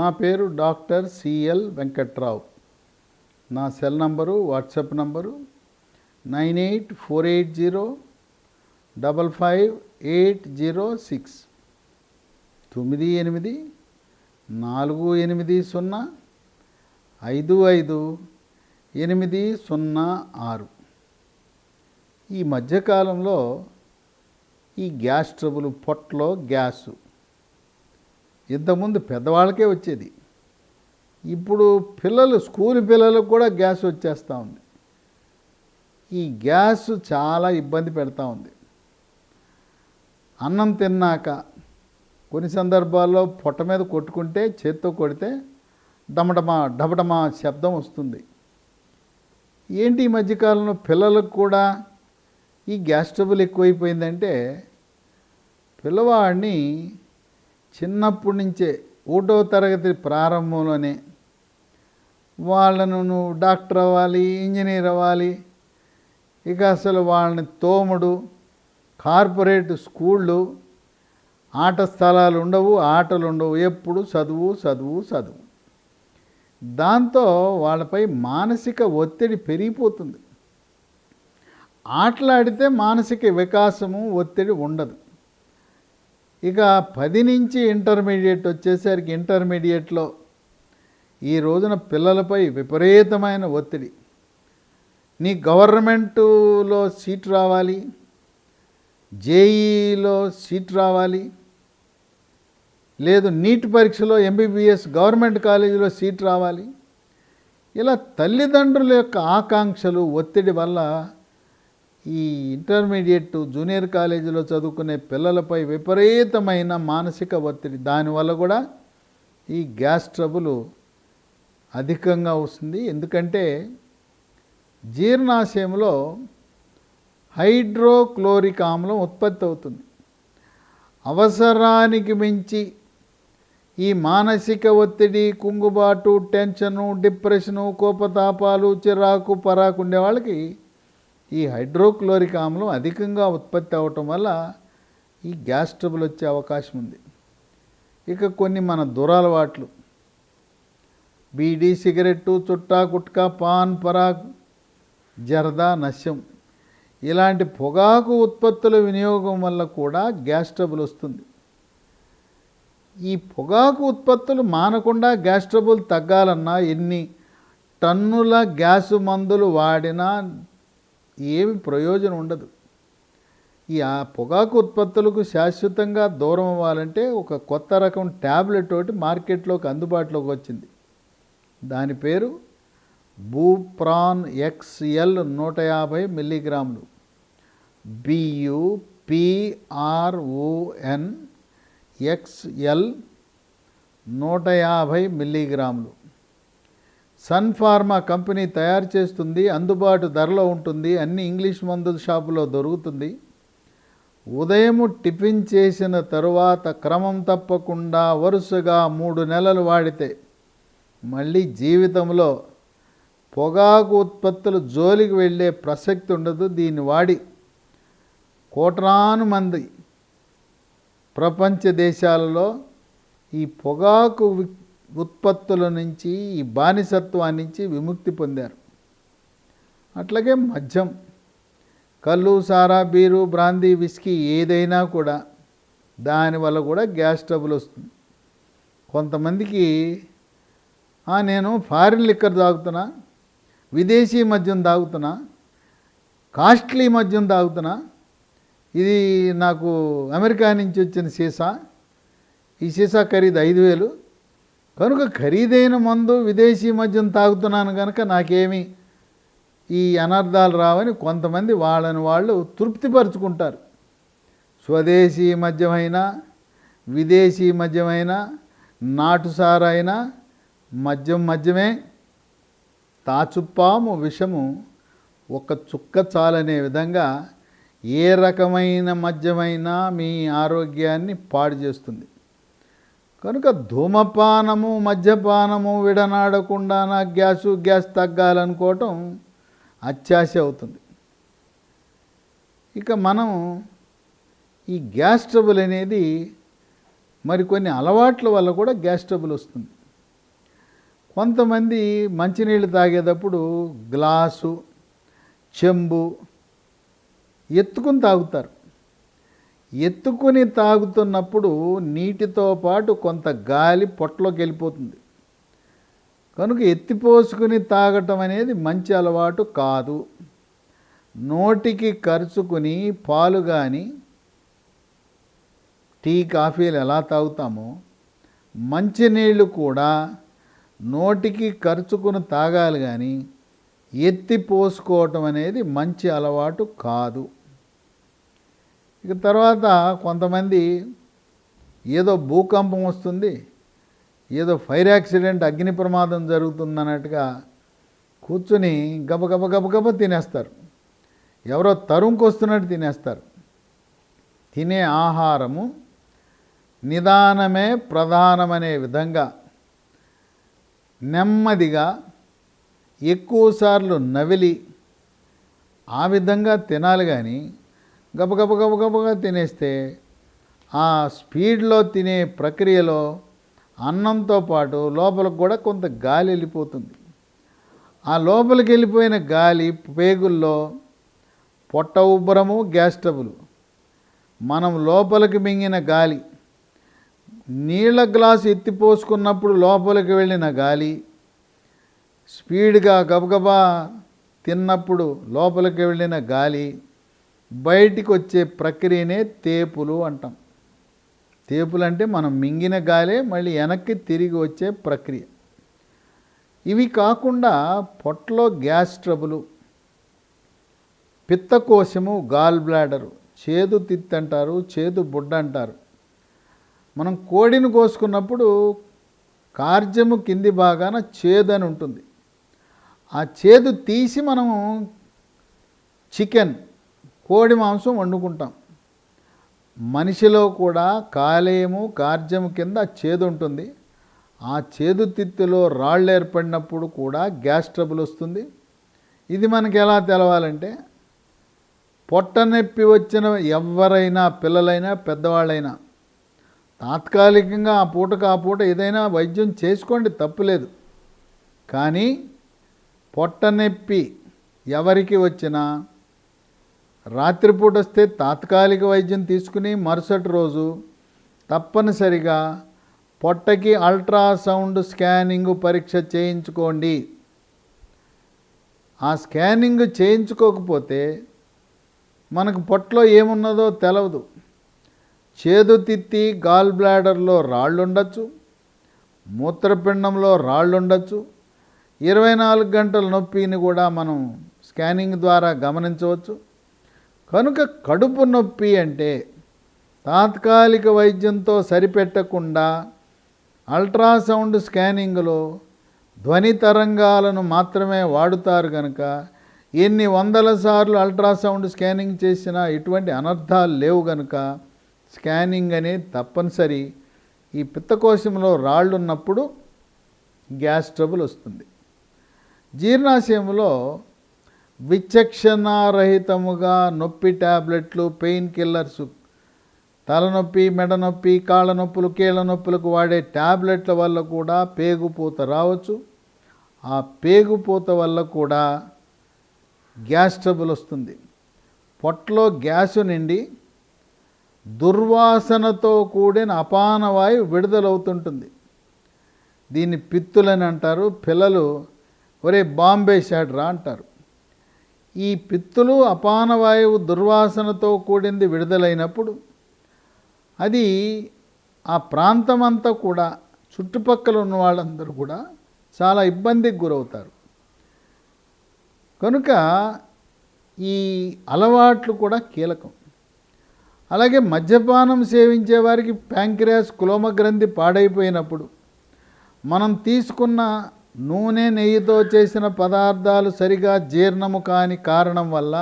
నా పేరు doctor CL Venkatrao. నా cell number WhatsApp number nine eight four eight zero double five eight zero six తొమ్మిది ఎనిమిది నాలుగు ఎనిమిది సున్నా ఐదు ఐదు ఎనిమిది సున్నా ఆరు. ఈ మధ్యకాలంలో ఈ గ్యాస్ ట్రబుల్ పొట్టలో గ్యాసు. ఇంతకుముందు పెద్దవాళ్ళకే వచ్చేది. ఇప్పుడు పిల్లలు స్కూల్ పిల్లలకు కూడా గ్యాస్ వచ్చేస్తూ ఉంది. ఈ గ్యాస్ చాలా ఇబ్బంది పెడతా ఉంది. అన్నం తిన్నాక కొన్ని సందర్భాల్లో పొట్ట మీద కొట్టుకుంటే చేత్తో కొడితే డమడమా డబడమా శబ్దం వస్తుంది. ఏంటి ఈ మధ్యకాలంలో పిల్లలకు కూడా ఈ గ్యాస్ ట్రబుల్ ఎక్కువైపోయిందంటే పిల్లవాడిని చిన్నప్పటి నుంచే ఒకటో తరగతి ప్రారంభంలోనే వాళ్ళను నువ్వు డాక్టర్ అవ్వాలి ఇంజనీర్ అవ్వాలి. ఇక అసలు వాళ్ళని తోముడు కార్పొరేట్ స్కూళ్ళు ఆట స్థలాలు ఉండవు ఆటలు ఉండవు. ఎప్పుడు చదువు చదువు చదువు. దాంతో వాళ్ళపై మానసిక ఒత్తిడి పెరిగిపోతుంది. ఆటలాడితే మానసిక వికాసము ఒత్తిడి ఉండదు. ఇక పది నుంచి ఇంటర్మీడియట్ వచ్చేసరికి ఇంటర్మీడియట్లో ఈ రోజున పిల్లలపై విపరీతమైన ఒత్తిడి. నీ గవర్నమెంటులో సీట్ రావాలి జేఈలో సీట్ రావాలి లేదు నీట్ పరీక్షలో ఎంబీబీఎస్ గవర్నమెంట్ కాలేజీలో సీట్ రావాలి. ఇలా తల్లిదండ్రుల యొక్క ఆకాంక్షలు ఒత్తిడి వల్ల ఈ ఇంటర్మీడియట్ జూనియర్ కాలేజీలో చదువుకునే పిల్లలపై విపరీతమైన మానసిక ఒత్తిడి. దానివల్ల కూడా ఈ గ్యాస్ ట్రబుల్ అధికంగా వస్తుంది. ఎందుకంటే జీర్ణాశయంలో హైడ్రోక్లోరిక్ ఆమ్లం ఉత్పత్తి అవుతుంది. అవసరానికి మించి ఈ మానసిక ఒత్తిడి కుంగుబాటు టెన్షను డిప్రెషను కోపతాపాలు చిరాకు పరాకు ఉండేవాళ్ళకి ఈ హైడ్రోక్లోరిక్ ఆమ్లం అధికంగా ఉత్పత్తి అవటం వల్ల ఈ గ్యాస్ ట్రబుల్ వచ్చే అవకాశం ఉంది. ఇక కొన్ని మన దురలవాట్లు. బీడీ సిగరెట్టు చుట్టా గుట్కా పాన్ పరాగ్ జర్దా నశ్యం. ఇలాంటి పొగాకు ఉత్పత్తుల వినియోగం వల్ల కూడా గ్యాస్ ట్రబుల్ వస్తుంది. ఈ పొగాకు ఉత్పత్తులు మానకుండా గ్యాస్ ట్రబుల్ తగ్గాలన్నా ఎన్ని టన్నుల గ్యాసు మందులు వాడినా ఏమి ప్రయోజనం ఉండదు. ఈ ఆ పొగాకు ఉత్పత్తులకు శాశ్వతంగా దూరం అవ్వాలంటే ఒక కొత్త రకం ట్యాబ్లెట్ ఒకటి మార్కెట్లోకి అందుబాటులోకి వచ్చింది. దాని పేరు బూప్రాన్ ఎక్స్ఎల్ నూట యాభై మిల్లీగ్రాములు. బియు పిఆర్ఓఎన్ ఎక్స్ఎల్ నూట యాభై మిల్లీగ్రాములు. సన్ ఫార్మా కంపెనీ తయారు చేస్తుంది అందుబాటు ధరలో ఉంటుంది అన్ని ఇంగ్లీష్ మందుల షాపులో దొరుకుతుంది. ఉదయం టిఫిన్ చేసిన తరువాత క్రమం తప్పకుండా వరుసగా మూడు నెలలు వాడితే మళ్ళీ జీవితంలో పొగాకు ఉత్పత్తులు జోలికి వెళ్ళే ప్రసక్తి ఉండదు దీన్ని వాడి కోట్లాను మంది ప్రపంచ దేశాలలో ఈ పొగాకు ఉత్పత్తుల నుంచి ఈ బానిసత్వాన్ని నుంచి విముక్తి పొందారు. అట్లాగే మద్యం కళ్ళు సారా బీరు బ్రాందీ విస్కీ ఏదైనా కూడా దానివల్ల కూడా గ్యాస్ ట్రబుల్ వస్తుంది. కొంతమందికి నేను ఫారిన్ లిక్కర్ తాగుతున్నా విదేశీ మద్యం తాగుతున్నా కాస్ట్లీ మద్యం తాగుతున్నా ఇది నాకు అమెరికా నుంచి వచ్చిన సీసా ఈ సీసా ఖరీదు ఐదు వేలు కనుక ఖరీదైన మందు విదేశీ మద్యం తాగుతున్నాను కనుక నాకేమి ఈ అనర్థాలు రావని కొంతమంది వాళ్ళని వాళ్ళు తృప్తిపరుచుకుంటారు. స్వదేశీ మద్యమైనా విదేశీ మద్యమైనా నాటుసారైనా మద్యం మద్యమే. తాచుప్పాము విషము ఒక చుక్క చాలనే విధంగా ఏ రకమైన మద్యమైనా మీ ఆరోగ్యాన్ని పాడు చేస్తుంది. కనుక ధూమపానము మద్యపానము విడనాడకుండా నా గ్యాసు గ్యాస్ తగ్గాలనుకోవటం అత్యాశ అవుతుంది. ఇక మనం ఈ గ్యాస్ ట్రబుల్ అనేది మరికొన్ని అలవాట్ల వల్ల కూడా గ్యాస్ ట్రబుల్ వస్తుంది. కొంతమంది మంచినీళ్ళు తాగేటప్పుడు గ్లాసు చెంబు ఎత్తుకుని తాగుతారు. ఎత్తుకుని తాగుతున్నప్పుడు నీటితో పాటు కొంత గాలి పొట్టలోకి వెళ్ళిపోతుంది. కనుక ఎత్తిపోసుకుని తాగటం అనేది మంచి అలవాటు కాదు. నోటికి ఖర్చుకుని పాలు కానీ టీ కాఫీలు ఎలా తాగుతామో మంచినీళ్ళు కూడా నోటికి ఖర్చుకుని తాగాలి కానీ ఎత్తి పోసుకోవటం అనేది మంచి అలవాటు కాదు. ఇక తర్వాత కొంతమంది ఏదో భూకంపం వస్తుంది ఏదో ఫైర్ యాక్సిడెంట్ అగ్ని ప్రమాదం జరుగుతుందన్నట్టుగా కూర్చొని గబగబ గబగబ తినేస్తారు. ఎవరో తరుంకు వస్తున్నట్టు తినేస్తారు. తినే ఆహారము నిదానమే ప్రధానమనే విధంగా నెమ్మదిగా ఎక్కువసార్లు నవిలి ఆ విధంగా తినాలి కానీ గబగబ గబగబగా తినేస్తే ఆ స్పీడ్లో తినే ప్రక్రియలో అన్నంతో పాటు లోపలికి కూడా కొంత గాలి వెళ్ళిపోతుంది. ఆ లోపలికి వెళ్ళిపోయిన గాలి పేగుల్లో పొట్ట ఉబ్బరము గ్యాస్ ట్రబుల్ మనం లోపలికి మింగిన గాలి నీళ్ళ గ్లాసు ఎత్తిపోసుకున్నప్పుడు లోపలికి వెళ్ళిన గాలి స్పీడ్గా గబగబా తిన్నప్పుడు లోపలికి వెళ్ళిన గాలి బయటికి వచ్చే ప్రక్రియనే తేపులు అంటాం. తేపులు అంటే మనం మింగిన గాలే మళ్ళీ వెనక్కి తిరిగి వచ్చే ప్రక్రియ. ఇవి కాకుండా పొట్టలో గ్యాస్ ట్రబులు పిత్తకోశము గాల్ బ్లాడరు చేదు తిత్తి అంటారు చేదు బుడ్డ అంటారు. మనం కోడిని కోసుకున్నప్పుడు కార్జము కింది భాగాన చేదు అని ఉంటుంది. ఆ చేదు తీసి మనము చికెన్ కోడి మాంసం వండుకుంటాం. మనిషిలో కూడా కాలేయము కార్జము కింద చేదు ఉంటుంది. ఆ చేదు తిత్తిలో రాళ్ళు ఏర్పడినప్పుడు కూడా గ్యాస్ ట్రబుల్ వస్తుంది. ఇది మనకి ఎలా తెలవాలంటే పొట్ట నొప్పి వచ్చిన ఎవరైనా పిల్లలైనా పెద్దవాళ్ళైనా తాత్కాలికంగా ఆ పూటకు ఆ పూట ఏదైనా వైద్యం చేసుకోండి తప్పులేదు కానీ పొట్ట నొప్పి ఎవరికి వచ్చినా రాత్రిపూట వస్తే తాత్కాలిక వైద్యం తీసుకుని మరుసటి రోజు తప్పనిసరిగా పొట్టకి అల్ట్రాసౌండ్ స్కానింగ్ పరీక్ష చేయించుకోండి. ఆ స్కానింగ్ చేయించుకోకపోతే మనకు పొట్టలో ఏమున్నదో తెలవదు. చేదు తిత్తి గాల్ బ్లాడర్లో రాళ్ళుండొచ్చు మూత్రపిండంలో రాళ్ళుండొచ్చు ఇరవై నాలుగు గంటల నొప్పిని కూడా మనం స్కానింగ్ ద్వారా గమనించవచ్చు. కనుక కడుపు నొప్పి అంటే తాత్కాలిక వైద్యంతో సరిపెట్టకుండా అల్ట్రాసౌండ్ స్కానింగ్లో ధ్వని తరంగాలను మాత్రమే వాడుతారు కనుక ఎన్ని వందల సార్లు అల్ట్రాసౌండ్ స్కానింగ్ చేసినా ఎటువంటి అనర్థాలు లేవు కనుక స్కానింగ్ అనేది తప్పనిసరి. ఈ పిత్తకోశంలో రాళ్ళు ఉన్నప్పుడు గ్యాస్ ట్రబుల్ వస్తుంది. జీర్ణాశయంలో విచక్షణారహితముగా నొప్పి ట్యాబ్లెట్లు పెయిన్ కిల్లర్స్ తలనొప్పి మెడ నొప్పి కాళ్ళ నొప్పులు కీళ్ళ నొప్పులకు వాడే ట్యాబ్లెట్ల వల్ల కూడా పేగుపూత రావచ్చు. ఆ పేగుపూత వల్ల కూడా గ్యాస్ ట్రబుల్ వస్తుంది. పొట్టలో గ్యాసు నిండి దుర్వాసనతో కూడిన అపానవాయు విడుదలవుతుంటుంది. దీన్ని పిత్తులని అంటారు. పిల్లలు ఒరే బాంబే షాడ్రా అంటారు. ఈ పిత్తులు అపానవాయువు దుర్వాసనతో కూడింది విడుదలైనప్పుడు అది ఆ ప్రాంతం అంతా కూడా చుట్టుపక్కల ఉన్న వాళ్ళందరూ కూడా చాలా ఇబ్బందికి గురవుతారు. కనుక ఈ అలవాట్లు కూడా కీలకం. అలాగే మద్యపానం సేవించే వారికి ప్యాంక్రియాస్ కులోమ గ్రంథి పాడైపోయినప్పుడు మనం తీసుకున్న నూనె నెయ్యితో చేసిన పదార్థాలు సరిగా జీర్ణము కాని కారణం వల్ల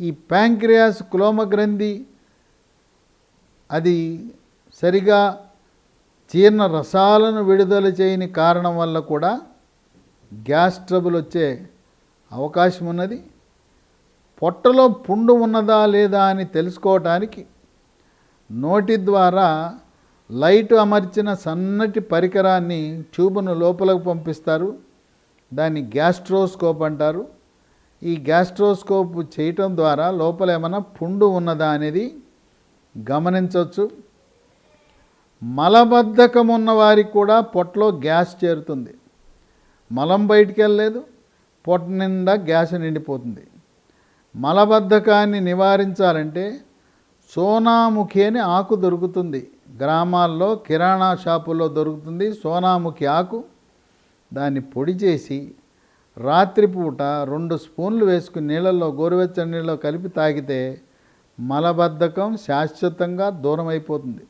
ఈ ప్యాంక్రియాస్ కులోమ గ్రంథి అది సరిగా జీర్ణ రసాలను విడుదల చేయని కారణం వల్ల కూడా గ్యాస్ ట్రబుల్ వచ్చే అవకాశం ఉన్నది. పొట్టలో పుండు ఉన్నదా లేదా అని తెలుసుకోవటానికి నోటి ద్వారా లైట్ అమర్చిన సన్నటి పరికరాన్ని ట్యూబ్ను లోపలకు పంపిస్తారు. దాన్ని గ్యాస్ట్రోస్కోప్ అంటారు. ఈ గ్యాస్ట్రోస్కోప్ చేయటం ద్వారా లోపల ఏమైనా పుండు ఉన్నదా అనేది గమనించవచ్చు. మలబద్ధకం ఉన్న వారికి కూడా పొట్టలో గ్యాస్ చేరుతుంది. మలం బయటికి వెళ్ళలేదు. పొట్ట నిండా గ్యాస్ నిండిపోతుంది. మలబద్ధకాన్ని నివారించాలంటే సోనాముఖి అని ఆకు దొరుకుతుంది. గ్రామాల్లో కిరాణా షాపుల్లో దొరుకుతుంది సోనాముఖి ఆకు. దాన్ని పొడి చేసి రాత్రిపూట రెండు స్పూన్లు వేసుకుని నీళ్ళల్లో గోరువెచ్చని నీళ్ళలో కలిపి తాగితే మలబద్ధకం శాశ్వతంగా దూరం అయిపోతుంది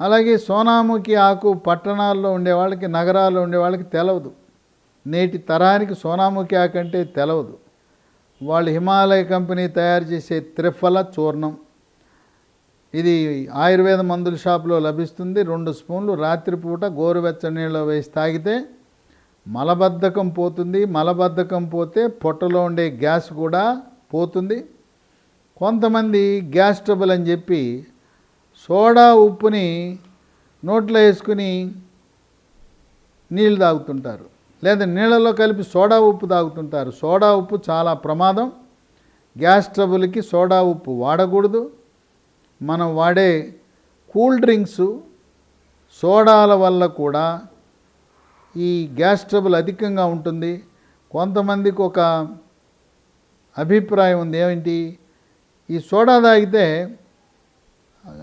అలాగే సోనాముఖి ఆకు పట్టణాల్లో ఉండే వాళ్ళకి నగరాల్లో ఉండే వాళ్ళకి తెలవదు. నేటి తరానికి సోనాముఖి ఆకు అంటే తెలవదు. వాళ్ళు హిమాలయ కంపెనీ తయారు చేసే త్రిఫల చూర్ణం. ఇది ఆయుర్వేద మందుల షాపులో లభిస్తుంది. రెండు స్పూన్లు రాత్రిపూట గోరువెచ్చని నీళ్ళలో వేసి తాగితే మలబద్ధకం పోతుంది. మలబద్ధకం పోతే పొట్టలో ఉండే గ్యాస్ కూడా పోతుంది. కొంతమంది గ్యాస్ ట్రబుల్ అని చెప్పి సోడా ఉప్పుని నోట్లో వేసుకుని నీళ్ళు తాగుతుంటారు. లేదా నీళ్ళలో కలిపి సోడా ఉప్పు తాగుతుంటారు. సోడా ఉప్పు చాలా ప్రమాదం. గ్యాస్ ట్రబుల్కి సోడా ఉప్పు వాడకూడదు. మనం వాడే కూల్ డ్రింక్స్ సోడాల వల్ల కూడా ఈ గ్యాస్ ట్రబుల్ అధికంగా ఉంటుంది. కొంతమందికి ఒక అభిప్రాయం ఉంది. ఏమిటి? ఈ సోడా తాగితే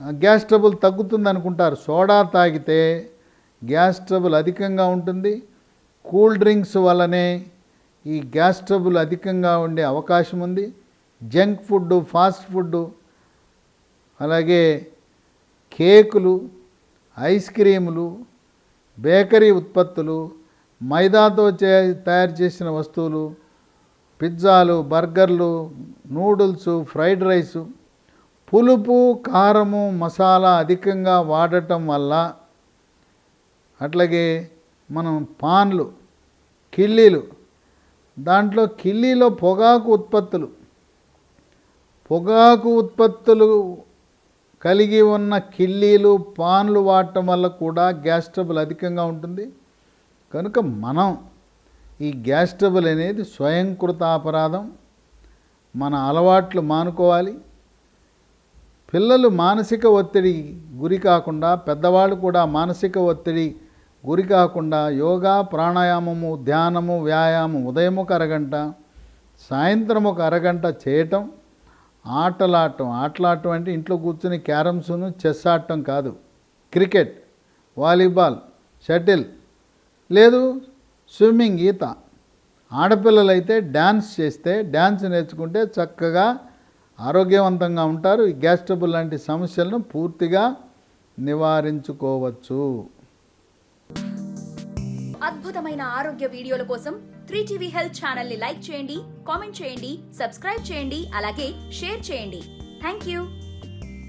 గ్యాస్ ట్రబుల్ తగ్గుతుంది అనుకుంటారు సోడా తాగితే గ్యాస్ ట్రబుల్ అధికంగా ఉంటుంది. కూల్ డ్రింక్స్ వల్లనే ఈ గ్యాస్ ట్రబుల్ అధికంగా ఉండే అవకాశం ఉంది. జంక్ ఫుడ్ ఫాస్ట్ ఫుడ్ అలాగే కేకులు ఐస్ క్రీములు బేకరీ ఉత్పత్తులు మైదాతో చే తయారు చేసిన వస్తువులు పిజ్జాలు బర్గర్లు నూడిల్స్ ఫ్రైడ్ రైసు పులుపు కారము మసాలా అధికంగా వాడటం వల్ల అట్లాగే మనం పాన్లు కిల్లీలు దాంట్లో కిల్లీలో పొగాకు ఉత్పత్తులు పొగాకు ఉత్పత్తులు కలిగి ఉన్న కిల్లీలు పాన్లు వాడటం వల్ల కూడా గ్యాస్ ట్రబుల్ అధికంగా ఉంటుంది. కనుక మనం ఈ గ్యాస్ ట్రబుల్ అనేది స్వయంకృత అపరాధం. మన అలవాట్లు మానుకోవాలి. పిల్లలు మానసిక ఒత్తిడి గురి కాకుండా పెద్దవాళ్ళు కూడా మానసిక ఒత్తిడి గురి కాకుండా యోగా ప్రాణాయామము ధ్యానము వ్యాయామం ఉదయం ఒక అరగంట సాయంత్రం ఒక అరగంట చేయటం ఆటలాడటం ఆటలాడటం అంటే ఇంట్లో కూర్చొని క్యారమ్స్ను చెస్ ఆడటం కాదు. క్రికెట్ వాలీబాల్ షటిల్ లేదు స్విమ్మింగ్ ఈత. ఆడపిల్లలైతే డ్యాన్స్ చేస్తే డ్యాన్స్ నేర్చుకుంటే చక్కగా ఆరోగ్యవంతంగా ఉంటారు. ఈ గ్యాస్ ట్రబుల్ లాంటి సమస్యలను పూర్తిగా నివారించుకోవచ్చు. అద్భుతమైన ఆరోగ్య వీడియోల కోసం త్రీ టీవీ హెల్త్ ఛానల్ని లైక్ చేయండి. కామెంట్ చేయండి సబ్స్క్రైబ్ చేయండి అలాగే షేర్ చేయండి. Thank you